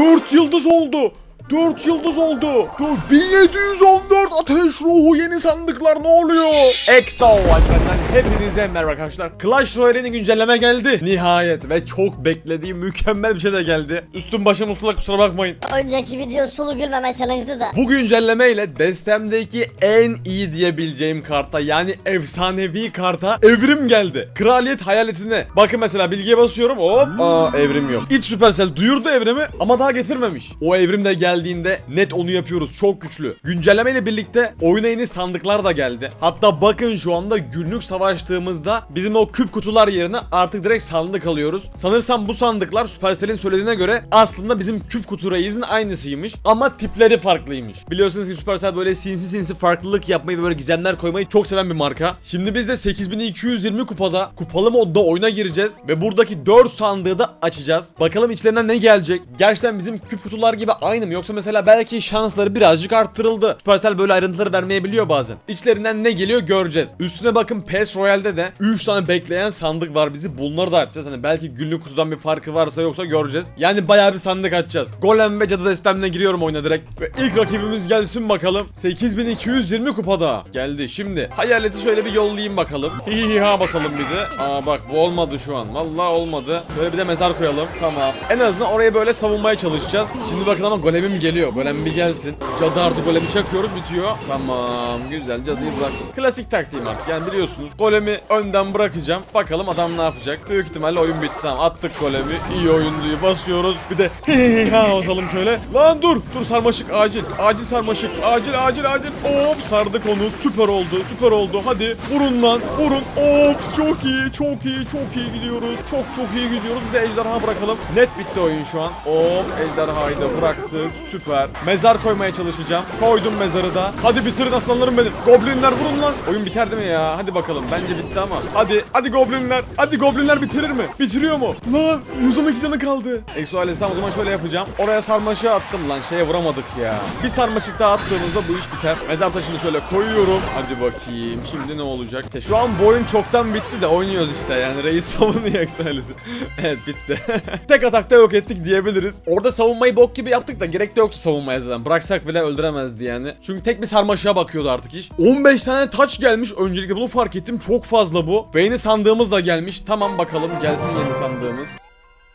4 yıldız oldu. 4 yıldız oldu. 4714 ateş ruhu yeni sandıklar ne oluyor? EXO Alperen'den hepinize merhaba arkadaşlar. Clash Royale'nin güncelleme geldi. Nihayet ve çok beklediğim mükemmel bir şey de geldi. Üstüm başım ıslak kusura bakmayın. Önceki video sulu gülmeme challenge'dı da. Bu güncelleme ile destemdeki en iyi diyebileceğim karta yani efsanevi karta evrim geldi. Kraliyet hayaletine. Bakın mesela bilgiye basıyorum hop aa evrim yok. İç Supercell duyurdu evrimi ama daha getirmemiş. O evrim de geldiğinde net onu yapıyoruz çok güçlü. Güncelleme ile birlikte oyuna yeni sandıklar da geldi. Hatta bakın şu anda günlük savaştığımızda bizim o küp kutular yerine artık direkt sandık alıyoruz. Sanırsam bu sandıklar Supercell'in söylediğine göre aslında bizim küp kutu reis'in aynısıymış ama tipleri farklıymış. Biliyorsunuz ki Supercell böyle sinsi sinsi farklılık yapmayı ve böyle gizemler koymayı çok seven bir marka. Şimdi biz de 8220 kupada kupalı modda oyuna gireceğiz ve buradaki 4 sandığı da açacağız. Bakalım içlerinden ne gelecek? Gerçekten bizim küp kutular gibi aynı mı yoksa mesela belki şansları birazcık arttırıldı. Supercell böyle ayrıntıları vermeyebiliyor bazen. İçlerinden ne geliyor göreceğiz. Üstüne bakın PES Royale'de de 3 tane bekleyen sandık var bizi. Bunları da açacağız. Hani belki günlük kutudan bir farkı varsa yoksa göreceğiz. Yani bayağı bir sandık açacağız. Golem ve Cadı Destem'le giriyorum oyuna direkt. Ve ilk rakibimiz gelsin bakalım. 8220 kupada. Geldi şimdi. Hayaleti şöyle bir yollayayım bakalım. Hihiha basalım bir de. Aa bak bu olmadı şu an. Vallahi olmadı. Böyle bir de mezar koyalım. Tamam. En azından orayı böyle savunmaya çalışacağız. Şimdi bakın ama golemim geliyor. Golem bir gelsin. Cadı artı golemi çakıyoruz bitiyor. Tamam güzel cadıyı bıraktım. Klasik taktiğim artık yani biliyorsunuz. Golemi önden bırakacağım. Bakalım adam ne yapacak. Büyük ihtimalle oyun bitti. Tamam attık golemi. İyi oyun diye basıyoruz. Bir de hihiha basalım şöyle. Lan dur. Dur sarmaşık acil. Acil sarmaşık. Acil acil acil. Hop sardık onu. Süper oldu. Süper oldu. Hadi vurun lan. Vurun. Of çok iyi. Çok iyi. Çok iyi gidiyoruz. Çok çok iyi gidiyoruz. Bir de ejderha bırakalım. Net bitti oyun şu an. Hop ejderhayı da bıraktık. Süper. Mezar koymaya çalışacağım. Koydum mezarı da. Hadi bitirin aslanlarım benim. Goblinler vurun lan. Oyun biter mi ya? Hadi bakalım. Bence bitti ama. Hadi. Hadi goblinler. Hadi goblinler bitirir mi? Bitiriyor mu? Lan 112 canı kaldı. Exo ailesi o zaman şöyle yapacağım. Oraya sarmaşığı attım lan. Şeye vuramadık ya. Bir sarmaşık daha attığımızda bu iş biter. Mezar taşını şöyle koyuyorum. Hadi bakayım. Şimdi ne olacak? İşte şu an bu oyun çoktan bitti de oynuyoruz işte. Yani reis savunuyor Exo ailesi. evet bitti. Tek atakta yok ettik diyebiliriz. Orada savunmayı bok gibi yaptık da gerek yoktu savunmaya zaten. Bıraksak bile öldüremezdi yani. Çünkü tek bir sarmaşığa bakıyordu artık iş. 15 tane taç gelmiş. Öncelikle bunu fark ettim. Çok fazla bu. Ve yeni sandığımız da gelmiş. Tamam bakalım gelsin yeni sandığımız.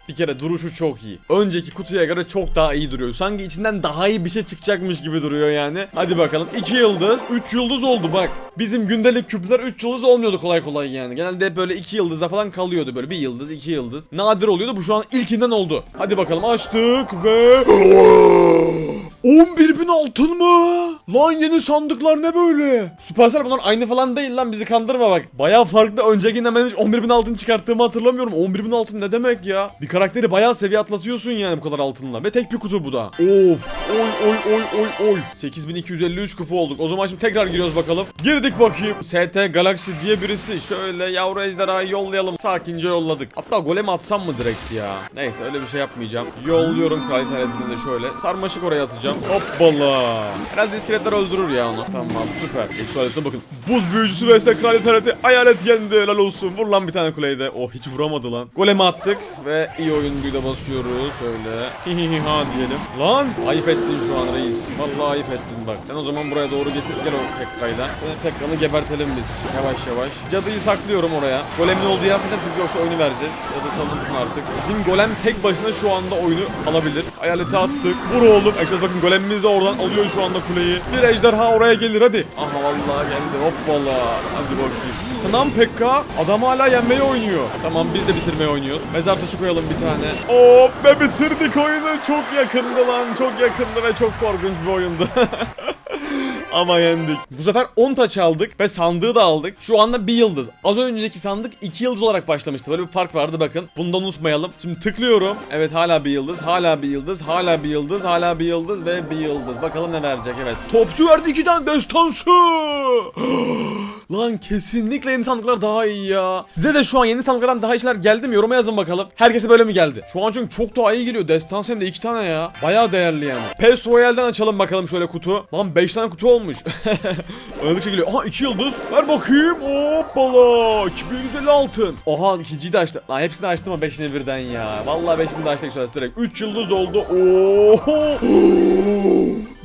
Bir kere duruşu çok iyi. Önceki kutuya göre çok daha iyi duruyor. Sanki içinden daha iyi bir şey çıkacakmış gibi duruyor yani. Hadi bakalım. 2 yıldız, 3 yıldız oldu bak. Bizim gündelik küpler 3 yıldız olmuyordu kolay kolay yani. Genelde hep böyle 2 yıldızda falan kalıyordu böyle. 1 yıldız, 2 yıldız. Nadir oluyordu. Bu şu an ilkinden oldu. Hadi bakalım açtık ve... 11 bin altın mı? Lan yeni sandıklar ne böyle? Supercell bunlar aynı falan değil lan bizi kandırma bak. Baya farklı öncekinden ben hiç 11 bin altın çıkarttığımı hatırlamıyorum. 11 bin altın ne demek ya? Bir karakteri bayağı seviye atlatıyorsun yani bu kadar altınla. Ve tek bir kutu bu da. Of oy oy oy oy oy. 8253 kupa olduk. O zaman şimdi tekrar giriyoruz bakalım. Girdik bakayım. ST Galaxy diye birisi. Şöyle yavru ejderhayı yollayalım. Sakince yolladık. Hatta golemi atsam mı direkt ya? Neyse öyle bir şey yapmayacağım. Yolluyorum hayaletini de şöyle. Sarmaşık oraya atacağım. Hoppala. Herhalde iskeletler öldürür ya onu. Tamam süper. Eksualesine bakın. Buz büyücüsü ve kraliyet hayaleti. Hayalet yendi. Helal olsun. Vur lan bir tane kuleyi de. Oh hiç vuramadı lan. Golemi attık ve iyi oyuncuyu da basıyoruz. Şöyle. Hihiha diyelim. Lan ayıp ettin şu an reis. Vallahi ayıp ettin bak. Sen o zaman buraya doğru getir. Gel o Pekka'yla. Pekka'nı gebertelim biz. Yavaş yavaş. Cadıyı saklıyorum oraya. Golemin olduğu yapmayacağım çünkü yoksa oyunu vereceğiz. Ya da salınsın artık. Bizim golem tek başına şu anda oyunu alabilir. Hayaleti attık. Vur oğlum. Ekstra bakın golemimiz de oradan alıyor şu anda kuleyi. Bir ejderha oraya gelir hadi. Aha vallahi geldi. Hoppala. Hadi bakayım. Tamam Pekka. Adam hala yenmeyi oynuyor. Tamam biz de bitirmeyi oynuyoruz. Mezar taşı koyalım bir tane. Hop ve bitirdik oyunu. Çok yakındı lan. Çok yakındı ve çok korkunç bir oyundu. Ama yendik. Bu sefer 10 taç aldık ve sandığı da aldık. Şu anda bir yıldız. Az önceki sandık 2 yıldız olarak başlamıştı. Böyle bir fark vardı bakın. Bundan unutmayalım. Şimdi tıklıyorum. Evet hala bir yıldız. Hala bir yıldız. Hala bir yıldız. Hala bir yıldız ve bir yıldız. Bakalım ne verecek evet. Topçu verdi 2 tane destansı. Lan kesinlikle yeni sandıklar daha iyi ya. Size de şu an yeni sandıklardan daha işler geldi mi? Yoruma yazın bakalım. Herkese böyle mi geldi? Şu an çünkü çok daha iyi geliyor. Destans hem de iki tane ya. Bayağı değerli yani. PES Royale'den açalım bakalım şöyle kutu. Lan 5 tane kutu olmuş. Oynadıkça geliyor. Aha 2 yıldız. Ver bakayım. Hoppala. 2150 altın. Oha ikinciyi de açtı. Lan hepsini açtım ama 5'ini birden ya. Vallahi 5'ini de açtık şöyle direkt. 3 yıldız oldu. Oho.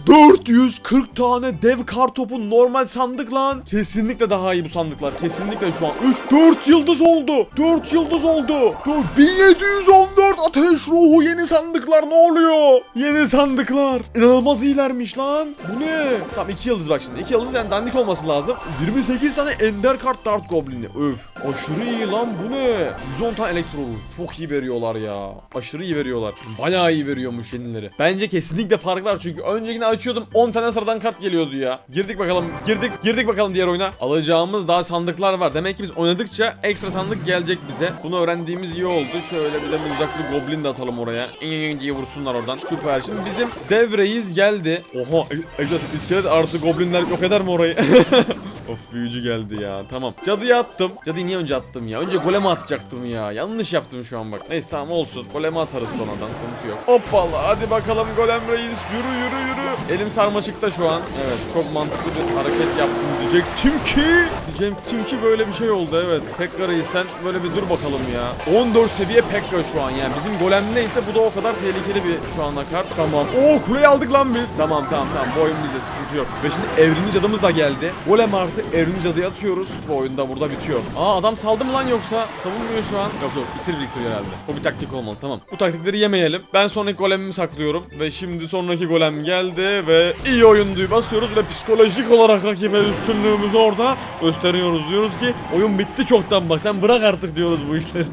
440 tane dev kartopu normal sandık lan. Kesinlikle daha iyi bu sandıklar. Kesinlikle şu an 3 4 yıldız oldu. 4 yıldız oldu. 1714 ateş ruhu yeni sandıklar ne oluyor? Yeni sandıklar. İnanılmaz iyilermiş lan. Bu ne? Tamam 2 yıldız bak şimdi. 2 yıldız yani dandik olması lazım. 28 tane ender kart dart goblini. Öf. Aşırı iyi lan bu ne? 110 tane elektro. Çok iyi veriyorlar ya. Aşırı iyi veriyorlar. Bayağı iyi veriyormuş yenileri. Bence kesinlikle fark var çünkü öncekini açıyordum 10 tane sıradan kart geliyordu ya. Girdik bakalım. Girdik girdik bakalım diğer oyuna. Alacağımız daha sandıklar var. Demek ki biz oynadıkça ekstra sandık gelecek bize. Bunu öğrendiğimiz iyi oldu. Şöyle bir de mızraklı goblin de atalım oraya. İyi diye vursunlar oradan. Süper. Şimdi bizim dev reis geldi. Oha. e- Egzoz iskelet artı goblinler yok eder mi orayı? of büyücü geldi ya. Tamam. Cadıyı attım. Cadıyı niye önce attım ya? Önce goleme atacaktım ya. Yanlış yaptım şu an bak. Neyse tamam olsun. Goleme atarız sonradan. Sıkıntı yok. Hoppala. Hadi bakalım golem reis. Yürü yürü yürü. Elim sarmaşıkta şu an. Evet. Çok mantıklı bir hareket yaptım diyecektim ki. Diyecektim ki böyle bir şey oldu evet. Pekka reis sen böyle bir dur bakalım ya. 14 seviye Pekka şu an yani. Bizim golem neyse bu da o kadar tehlikeli bir şu anda kart. Tamam. Oo kuleyi aldık lan biz. Tamam tamam tamam. Bu oyun bizde sıkıntı yok. Ve şimdi evrimli cadımız da geldi. Golem artı evrimli cadıya atıyoruz. Bu oyunda burada bitiyor. Aa adam saldı mı lan yoksa? Savunmuyor şu an. Yok yok. İsir biriktiriyor herhalde. O bir taktik olmalı tamam. Bu taktikleri yemeyelim. Ben sonraki golemimi saklıyorum. Ve şimdi sonraki golem geldi ve iyi oyunduyu basıyoruz ve psikolojik olarak rakibe üstünlüğümüzü orada gösteriyoruz. Diyoruz ki oyun bitti çoktan bak sen bırak artık diyoruz bu işleri.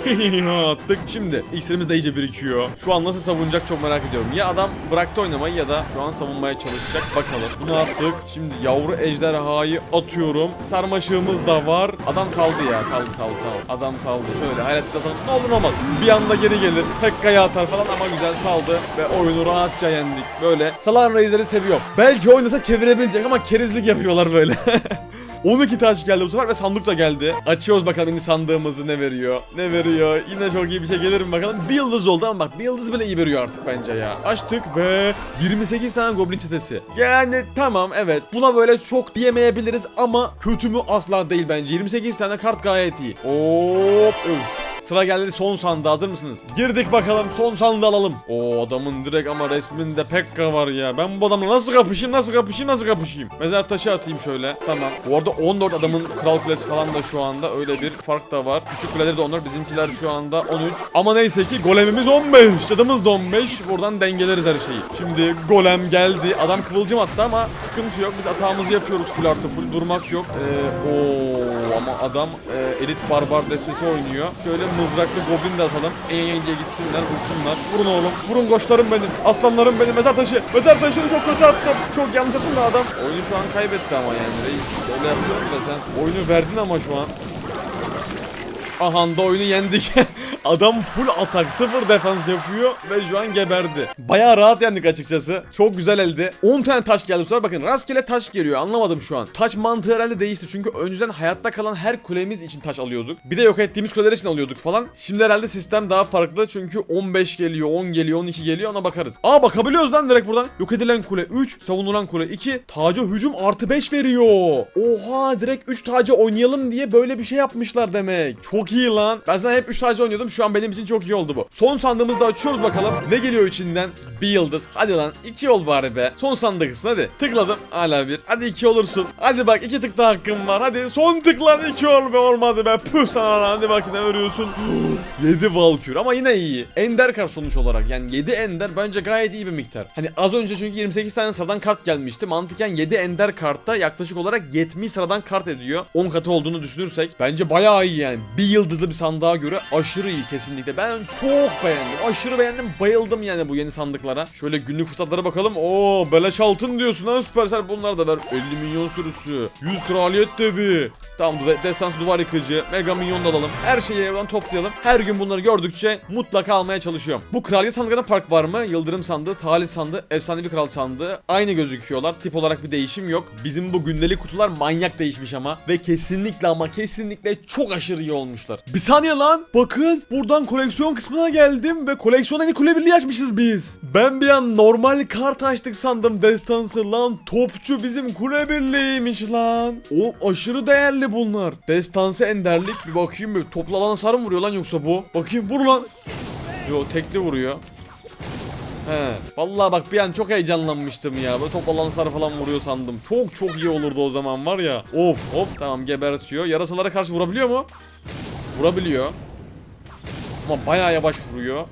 attık. Şimdi iksirimiz de iyice birikiyor. Şu an nasıl savunacak çok merak ediyorum. Ya adam bıraktı oynamayı ya da şu an savunmaya çalışacak. Bakalım. Bunu attık. Şimdi yavru ejderhayı atıyorum. Sarmaşığımız da var. Adam saldı ya. Saldı saldı tamam. Adam saldı. Şöyle hayret atalım. Ne olur olmaz. Bir anda geri gelir. Pekka'ya atar falan ama güzel saldı. Ve oyunu rahatça yendik. Böyle. Salan Reis'leri seviyorum. Belki oynasa çevirebilecek ama kerizlik yapıyorlar böyle. 12 taş geldi bu sefer ve sandık da geldi. Açıyoruz bakalım sandığımızı ne veriyor. Ne veriyor? Yine çok iyi bir şey gelir mi bakalım. Bir yıldız oldu ama bak bir yıldız bile iyi veriyor artık bence ya. Açtık ve 28 tane goblin çetesi. Yani tamam evet. Buna böyle çok diyemeyebiliriz ama kötü mü asla değil bence. 28 tane kart gayet iyi. Hop öf. Sıra geldi son sandığa hazır mısınız? Girdik bakalım son sandığı alalım. O adamın direkt ama resminde Pekka var ya. Ben bu adamla nasıl kapışayım nasıl kapışayım nasıl kapışayım? Mezar taşı atayım şöyle. Tamam. Bu arada 14 adamın kral kulesi falan da şu anda öyle bir fark da var. Küçük kuleleri de 14 bizimkiler şu anda 13. Ama neyse ki golemimiz 15. Cadımız da 15. Buradan dengeleriz her şeyi. Şimdi golem geldi. Adam kıvılcım attı ama sıkıntı yok. Biz atağımızı yapıyoruz full artı full durmak yok. Ee, oo ama adam e, elit barbar destesi oynuyor. Şöyle mızraklı goblin de atalım. Diye gitsinler vursunlar. Vurun oğlum. Vurun koçlarım benim. Aslanlarım benim. Mezar taşı. Mezar taşını çok kötü attım. Çok yanlış attım da adam. Oyunu şu an kaybetti ama yani reis. Öyle yapıyorum da sen. Oyunu verdin ama şu an. Aha da oyunu yendik. Adam full atak, sıfır defans yapıyor ve şu an geberdi. Bayağı rahat yendik açıkçası. Çok güzel elde. 10 tane taş geldi bu sefer. Bakın rastgele taş geliyor. Anlamadım şu an. Taş mantığı herhalde değişti. Çünkü önceden hayatta kalan her kulemiz için taş alıyorduk. Bir de yok ettiğimiz kuleler için alıyorduk falan. Şimdi herhalde sistem daha farklı. Çünkü 15 geliyor, 10 geliyor, 12 geliyor. Ona bakarız. Aa bakabiliyoruz lan direkt buradan. Yok edilen kule 3, savunulan kule 2. Taca hücum artı 5 veriyor. Oha direkt 3 taca oynayalım diye böyle bir şey yapmışlar demek. Çok iyi lan. Ben zaten hep 3 taca oynuyordum. Şu an benim için çok iyi oldu bu. Son sandığımızı da açıyoruz bakalım. Ne geliyor içinden? Bir yıldız. Hadi lan 2 ol bari be. Son sandıksın hadi. Tıkladım. Hala bir. Hadi 2 olursun. Hadi bak 2 tık daha hakkım var. Hadi son tık lan 2 ol be olmadı be. Püh sana lan. Hadi bak ne veriyorsun. 7 Valkür ama yine iyi. Ender kart sonuç olarak. Yani 7 Ender bence gayet iyi bir miktar. Hani az önce çünkü 28 tane sıradan kart gelmişti. Mantıken 7 Ender kartta yaklaşık olarak 70 sıradan kart ediyor. 10 katı olduğunu düşünürsek bence bayağı iyi yani. Bir yıldızlı bir sandığa göre aşırı iyi kesinlikle. Ben çok beğendim. Aşırı beğendim. Bayıldım yani bu yeni sandıklara. Şöyle günlük fırsatlara bakalım. Oo beleş altın diyorsun ha Supercell bunlar da ver. 50 milyon sürüsü. 100 kraliyet devi. Tamam destans duvar yıkıcı. Mega milyon da alalım. Her şeyi evden toplayalım. Her gün bunları gördükçe mutlaka almaya çalışıyorum. Bu kraliyet sandıklarına fark var mı? Yıldırım sandığı, talih sandığı, efsanevi kral sandığı. Aynı gözüküyorlar. Tip olarak bir değişim yok. Bizim bu gündelik kutular manyak değişmiş ama. Ve kesinlikle ama kesinlikle çok aşırı iyi olmuşlar. Bir saniye lan. Bakın buradan koleksiyon kısmına geldim ve koleksiyona bir kule birliği açmışız biz. Ben bir an normal kart açtık sandım destansı lan. Topçu bizim kule birliğiymiş lan. O aşırı değerli bunlar. Destansı enderlik bir bakayım bir toplu alan hasar mı vuruyor lan yoksa bu? Bakayım vur lan. Yo tekli vuruyor. He. Vallahi bak bir an çok heyecanlanmıştım ya. Böyle top alan sarı falan vuruyor sandım. Çok çok iyi olurdu o zaman var ya. Of hop tamam gebertiyor. Yarasalara karşı vurabiliyor mu? Vurabiliyor. Ama bayağı yavaş vuruyor.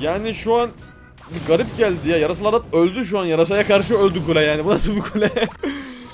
Yani şu an garip geldi ya. Yarasalar da öldü şu an. Yarasaya karşı öldü kule yani. Bu nasıl bir kule?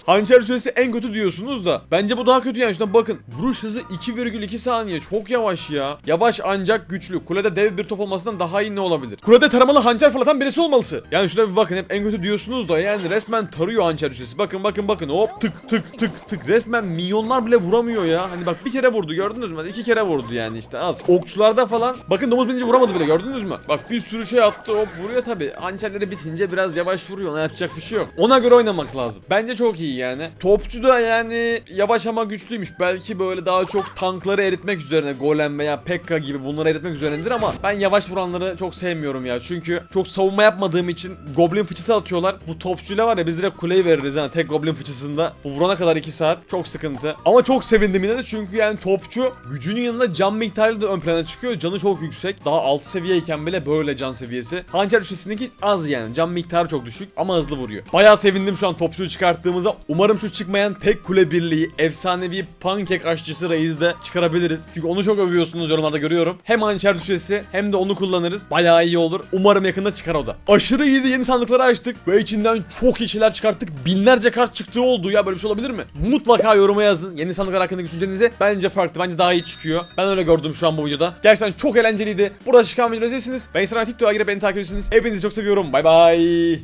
Hançer süresi en kötü diyorsunuz da bence bu daha kötü yani. Şuna bakın vuruş hızı 2,2 saniye. Çok yavaş ya. Yavaş ancak güçlü. Kulede dev bir top olmasından daha iyi ne olabilir? Kulede taramalı hançer fırlatan birisi olmalısı. Yani şuna bir bakın hep en kötü diyorsunuz da yani resmen tarıyor hançer süresi bakın bakın bakın hop tık tık tık tık. Resmen milyonlar bile vuramıyor ya. Hani bak bir kere vurdu gördünüz mü? İki kere vurdu yani işte az. Okçularda falan bakın domuz binince vuramadı bile gördünüz mü? Bak bir sürü şey attı hop vuruyor tabi hançerleri bitince biraz yavaş vuruyor ona yapacak bir şey yok. Ona göre oynamak lazım. Bence çok iyi yani. Topçu da yani yavaş ama güçlüymüş. Belki böyle daha çok tankları eritmek üzerine Golem veya Pekka gibi bunları eritmek üzerinedir ama ben yavaş vuranları çok sevmiyorum ya. Çünkü çok savunma yapmadığım için Goblin fıçısı atıyorlar. Bu topçuyla var ya biz direkt kuleyi veririz yani tek Goblin fıçısında. Bu vurana kadar 2 saat çok sıkıntı. Ama çok sevindim yine de çünkü yani topçu gücünün yanında can miktarı da ön plana çıkıyor. Canı çok yüksek. Daha alt seviyeyken bile böyle can seviyesi. Hançer düşesindeki az yani. Can miktarı çok düşük ama hızlı vuruyor. Bayağı sevindim şu an topçuyu çıkarttığımıza. Umarım şu çıkmayan tek kule birliği efsanevi pankek aşçısı reis de çıkarabiliriz. Çünkü onu çok övüyorsunuz yorumlarda görüyorum. Hem hançer düşesi hem de onu kullanırız. Bayağı iyi olur. Umarım yakında çıkar o da. Aşırı iyiydi yeni sandıkları açtık ve içinden çok iyi şeyler çıkarttık. Binlerce kart çıktığı oldu ya böyle bir şey olabilir mi? Mutlaka yoruma yazın. Yeni sandıklar hakkında düşüncenizi. Bence farklı. Bence daha iyi çıkıyor. Ben öyle gördüm şu an bu videoda. Gerçekten çok eğlenceliydi. Burada çıkan videoları izlersiniz. Ben Instagram TikTok'a girip beni takip ediyorsunuz. Hepinizi çok seviyorum. Bay bay.